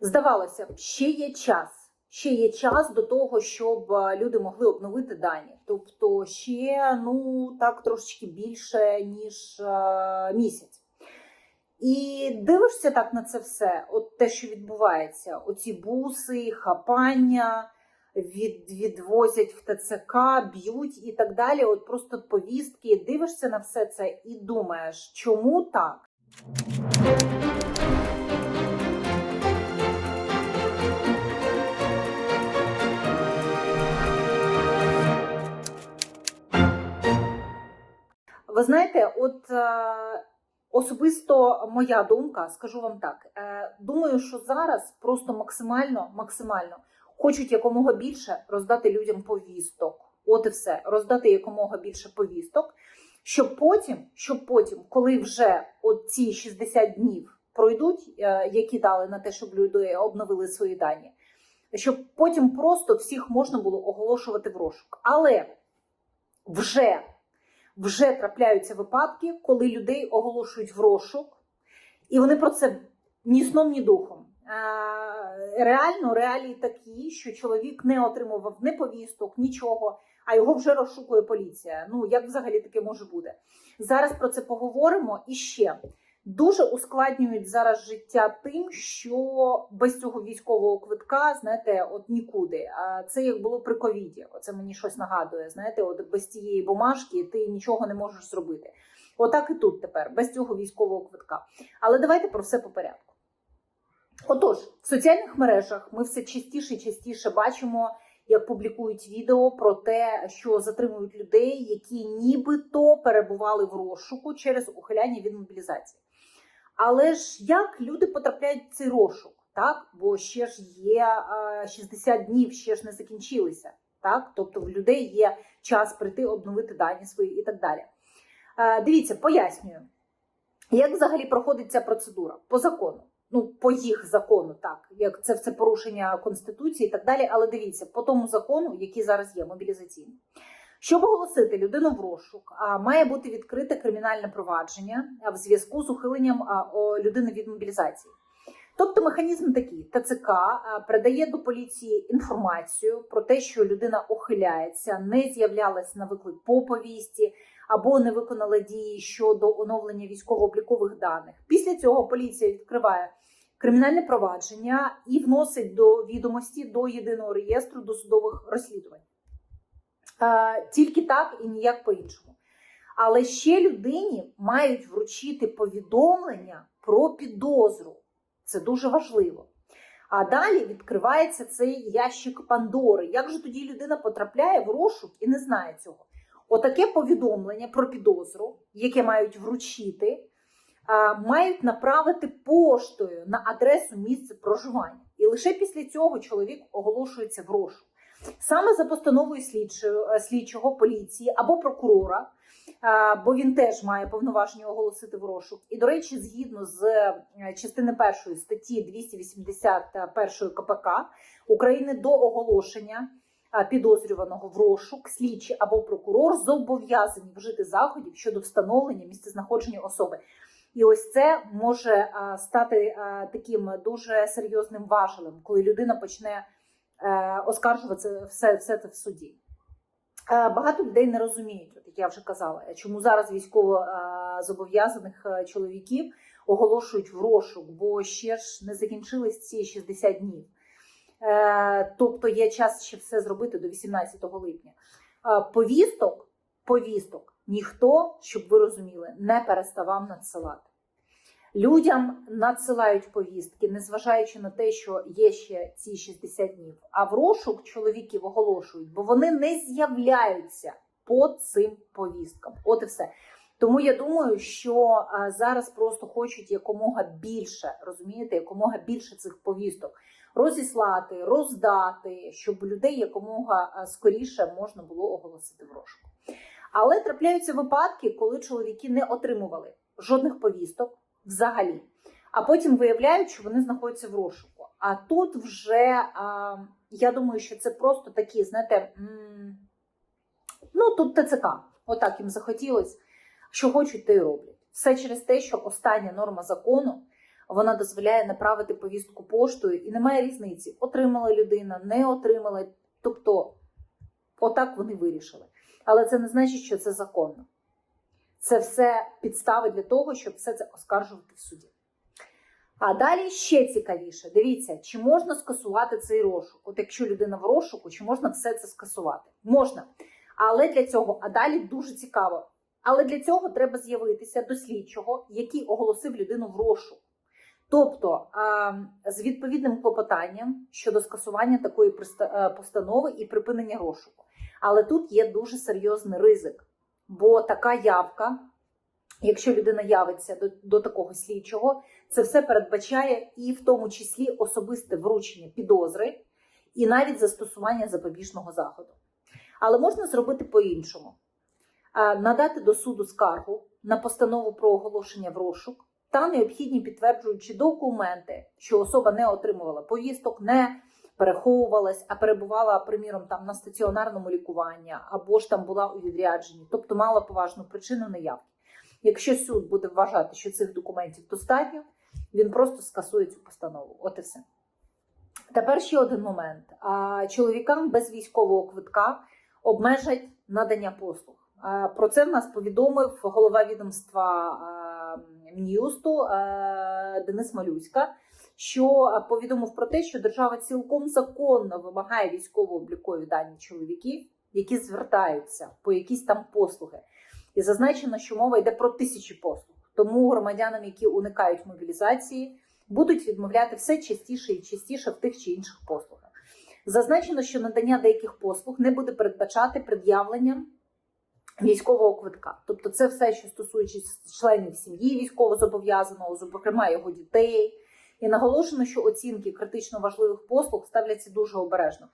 Здавалося б, ще є час. Ще є час до того, щоб е, люди могли обновити дані. Тобто ще ну так трошечки більше ніж е, місяць. І дивишся так на це все, от те, що відбувається: оці буси, хапання, від, відвозять в ТЦК, б'ють і так далі. От просто повістки. Дивишся на все це і думаєш, чому так? Ви знаєте, от е, особисто моя думка, скажу вам так. Е, думаю, що зараз просто максимально, максимально хочуть якомога більше роздати людям повісток. От і все, роздати якомога більше повісток, щоб потім, щоб потім, коли вже ці 60 днів пройдуть, е, які дали на те, щоб люди обновили свої дані, щоб потім просто всіх можна було оголошувати в розшук. Але вже вже трапляються випадки, коли людей оголошують в розшук, і вони про це ні сном, ні духом. Реально, реалії такі, що чоловік не отримував ні повісток, нічого, а його вже розшукує поліція. Ну як взагалі таке може бути? Зараз про це поговоримо і ще. Дуже ускладнюють зараз життя тим, що без цього військового квитка, знаєте, от нікуди. А це як було при ковіді. Оце мені щось нагадує. Знаєте, от без цієї бумажки ти нічого не можеш зробити. Отак і тут тепер, без цього військового квитка. Але давайте про все по порядку. Отож, в соціальних мережах ми все частіше і частіше бачимо, як публікують відео про те, що затримують людей, які нібито перебували в розшуку через ухиляння від мобілізації. Але ж як люди потрапляють в цей розшук? Так, бо ще ж є е, 60 днів, ще ж не закінчилися. Так, тобто в людей є час прийти, обновити дані свої і так далі. Дивіться, пояснюю, як взагалі проходить ця процедура по закону. Ну, по їх закону, так, як це все порушення конституції і так далі. Але дивіться, по тому закону, який зараз є, мобілізаційний. Щоб оголосити людину в розшук, має бути відкрите кримінальне провадження в зв'язку з ухиленням людини від мобілізації. Тобто механізм такий: ТЦК передає до поліції інформацію про те, що людина ухиляється, не з'являлась на виклик по повісті або не виконала дії щодо оновлення військово-облікових даних. Після цього поліція відкриває кримінальне провадження і вносить до відомості до єдиного реєстру досудових розслідувань. Е, Тільки так і ніяк по-іншому. Але ще людині мають вручити повідомлення про підозру. Це дуже важливо. А далі відкривається цей ящик Пандори. Як же тоді людина потрапляє в розшук і не знає цього? Отаке повідомлення про підозру, яке мають вручити, мають направити поштою на адресу місця проживання. І лише після цього чоловік оголошується в розшук. Саме за постановою слідчого, слідчого поліції або прокурора, бо він теж має повноваження оголосити в розшук. І, до речі, згідно з е, частини першої статті 281 КПК України до оголошення підозрюваного в розшук, слідчий або прокурор зобов'язані вжити заходів щодо встановлення місцезнаходження особи. І ось це може стати таким дуже серйозним важелем, коли людина почне е, оскаржувати все, все це в суді. Е, Багато людей не розуміють, як я вже казала, чому зараз військово е, зобов'язаних е, чоловіків оголошують в розшук, бо ще ж не закінчились ці 60 днів. Е, Тобто є час ще все зробити до 18 липня. Е, Повісток, повісток ніхто, щоб ви розуміли, не переставав надсилати. Людям надсилають повістки, незважаючи на те, що є ще ці 60 днів. А в розшук чоловіків оголошують, бо вони не з'являються по цим повісткам. От і все. Тому я думаю, що зараз просто хочуть якомога більше, розумієте, якомога більше цих повісток розіслати, роздати, щоб людей якомога скоріше можна було оголосити в розшук. Але трапляються випадки, коли чоловіки не отримували жодних повісток взагалі. А потім виявляють, що вони знаходяться в розшуку. А тут вже а, я думаю, що це просто такі, знаєте, ну тут ТЦК, отак їм захотілось, що хочуть, те й роблять. Все через те, що остання норма закону Вона дозволяє направити повістку поштою, і немає різниці, отримала людина, не отримала. Тобто, отак вони вирішили. Але це не значить, що це законно. Це все підстави для того, щоб все це оскаржувати в суді. А далі ще цікавіше. Дивіться, чи можна скасувати цей розшук? От якщо людина в розшуку, чи можна все це скасувати? Можна. Але для цього, а далі дуже цікаво. Але для цього треба з'явитися до слідчого, який оголосив людину в розшук. Тобто з відповідним клопотанням щодо скасування такої е, постанови і припинення розшуку. Але тут є дуже серйозний ризик, бо така явка, якщо людина явиться до, до такого слідчого, це все передбачає і в тому числі особисте вручення підозри, і навіть застосування запобіжного заходу. Але можна зробити по-іншому: надати до суду скаргу на постанову про оголошення в розшук та необхідні підтверджуючі документи, що особа не отримувала повісток, не переховувалась, а перебувала, приміром, там на стаціонарному лікуванні або ж там була у відрядженні, тобто мала поважну причину неявки. Якщо суд буде вважати, що цих документів достатньо, він просто скасує цю постанову. От і все. Тепер ще один момент. Чоловікам без військового квитка обмежать надання послуг. Про це в нас повідомив голова відомства Мін'юсту Денис Малюська, що повідомив про те, що держава цілком законно вимагає військово-облікові дані чоловіків, які звертаються по якісь там послуги. І зазначено, що мова йде про тисячі послуг. Тому громадянам, які уникають мобілізації, будуть відмовляти все частіше і частіше в тих чи інших послугах. Зазначено, що надання деяких послуг не буде передбачати пред'явлення військового квитка. Тобто, це все, що стосується членів сім'ї військовозобов'язаного, зокрема його дітей. І наголошено, що оцінки критично важливих послуг ставляться дуже обережно.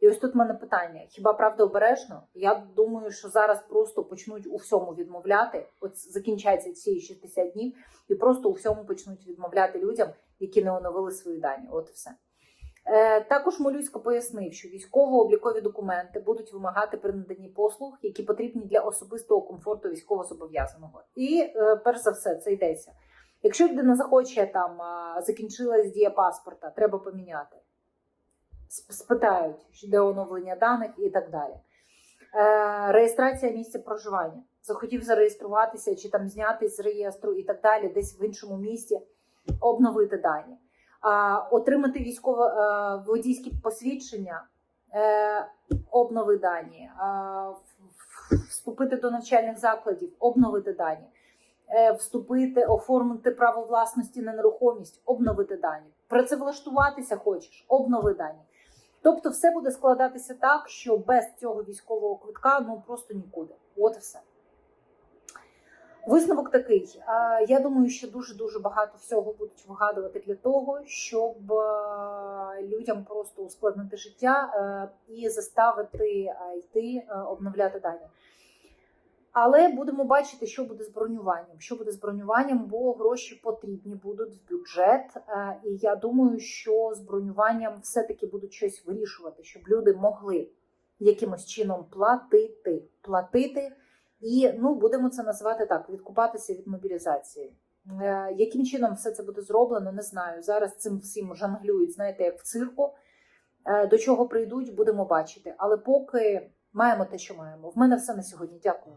І ось тут в мене питання: хіба правда обережно? Я думаю, що зараз просто почнуть у всьому відмовляти. От закінчаться ці 60 днів, і просто у всьому почнуть відмовляти людям, які не оновили свої дані. От і все. Е, також Молюська пояснив, що військово-облікові документи будуть вимагати при наданні послуг, які потрібні для особистого комфорту військовозобов'язаного. І е, перш за все, це йдеться. Якщо людина захоче там закінчилась дія паспорта, треба поміняти. Спитають, де оновлення даних і так далі. Е, реєстрація місця проживання. Захотів зареєструватися чи там зняти з реєстру і так далі, десь в іншому місті, обновити дані. Отримати військове е, водійське посвідчення, е, обнови дані, в- вступити до навчальних закладів, обновити дані, е, вступити, оформити право власності на нерухомість, обновити дані. Працевлаштуватися хочеш, обнови дані. Тобто, все буде складатися так, що без цього військового квитка ну просто нікуди. От і все. Висновок такий. Е, Я думаю, що дуже дуже багато всього будуть вигадувати для того, щоб е, людям просто ускладнити життя е, і заставити е, йти е, обновляти дані. Але будемо бачити, що буде з бронюванням. Що буде з бронюванням, бо гроші потрібні будуть в бюджет. Е, І я думаю, що з бронюванням все-таки будуть щось вирішувати, щоб люди могли якимось чином платити. платити. І ну будемо це називати так: відкупатися від мобілізації. Е, яким чином все це буде зроблено, не знаю. Зараз цим всім жонглюють, знаєте, як в цирку. Е, до чого прийдуть, будемо бачити. Але поки маємо те, що маємо. В мене все на сьогодні. Дякую.